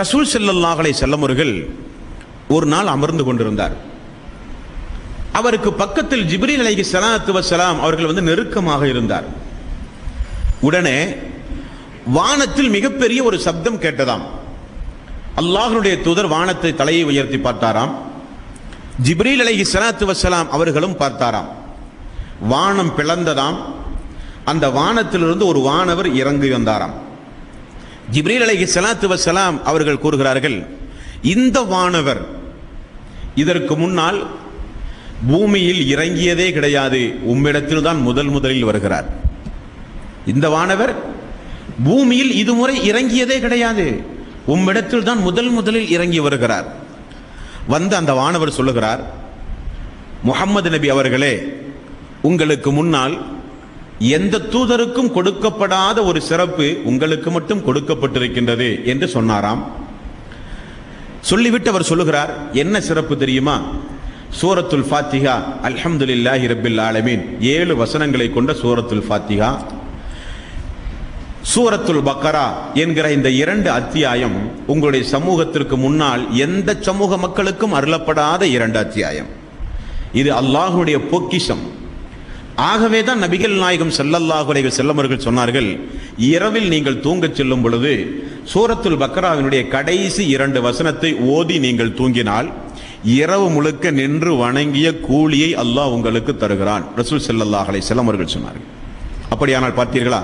ரசூல் செல்லல்லாஹலை செல்லமுருகள் ஒரு நாள் அமர்ந்து கொண்டிருந்தார். அவருக்கு பக்கத்தில் ஜிப்ரீல் அலைஹி ஸலாத்து சலாம் அவர்கள் வந்து நெருக்கமாக இருந்தார். உடனே வானத்தில் மிகப்பெரிய ஒரு சப்தம் கேட்டதாம். அல்லாஹனுடைய தூதர் வானத்தை தலையை உயர்த்தி பார்த்தாராம். ஜிப்ரீல் அலைஹி சலாத்து வசலாம் அவர்களும் பார்த்தாராம். வானம் பிளந்ததாம். அந்த வானத்திலிருந்து ஒரு வானவர் இறங்கி வந்தாராம். ஜிப்ரீல் அலைஹி சலாத்து வசலாம் அவர்கள் கூறுகிறார்கள் இந்த வானவர் இதற்கு முன்னால் பூமியில் இறங்கியதே கிடையாது உம்மிடத்தில் தான் முதல் முதலில் வருகிறார். இந்த வானவர் பூமியில் இதுமுறை இறங்கியதே கிடையாது உம்மிடத்தில் தான் முதல் முதலில் இறங்கி வருகிறார். வந்து அந்த வானவர் சொல்லுகிறார் முகம்மது நபி அவர்களே உங்களுக்கு முன்னால் எந்த தூதருக்கும் கொடுக்கப்படாத ஒரு சிறப்பு உங்களுக்கு மட்டும் கொடுக்கப்பட்டிருக்கின்றது என்று சொன்னாராம். சொல்லிவிட்டு அவர் சொல்லுகிறார் என்ன சிறப்பு தெரியுமா? சூரத்துல் ஃபாத்திகா அல்ஹம்துலில்லாஹி ரப்பில் ஆலமீன். ஏழு வசனங்களை கொண்ட சூரத்துல் ஃபாத்திஹா. சூரத்துல் பக்கரா என்கிற இந்த இரண்டு அத்தியாயம் உங்களுடைய சமூகத்திற்கு முன்னால் எந்த சமூக மக்களுக்கும் அருளப்படாத இரண்டு அத்தியாயம். இது அல்லாஹுடைய பொக்கிஷம். ஆகவே தான் நபிகள் நாயகம் ஸல்லல்லாஹு செல்லமர்கள் சொன்னார்கள் இரவில் நீங்கள் தூங்கச் செல்லும் பொழுது சூரத்துல் பக்ராவினுடைய கடைசி இரண்டு வசனத்தை ஓதி நீங்கள் தூங்கினால் இரவு முழுக்க நின்று வணங்கிய கூலியை அல்லாஹ் உங்களுக்கு தருகிறான். ரசூல் செல்லல்லாஹலை செல்லமர்கள் சொன்னார்கள். அப்படியானால் பார்த்தீர்களா?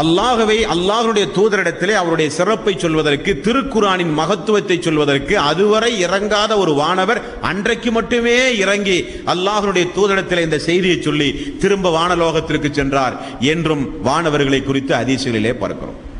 அல்லாகவே அல்லாஹனுடைய தூதரிடத்திலே அவருடைய சிறப்பை சொல்வதற்கு திருக்குரானின் மகத்துவத்தை சொல்வதற்கு அதுவரை இறங்காத ஒரு வானவர் அன்றைக்கு மட்டுமே இறங்கி அல்லாஹனுடைய தூதரிடத்திலே இந்த செய்தியை சொல்லி திரும்ப வானலோகத்திற்கு சென்றார் என்றும் வானவர்களை குறித்து அதிசயங்களிலே பார்க்கிறோம்.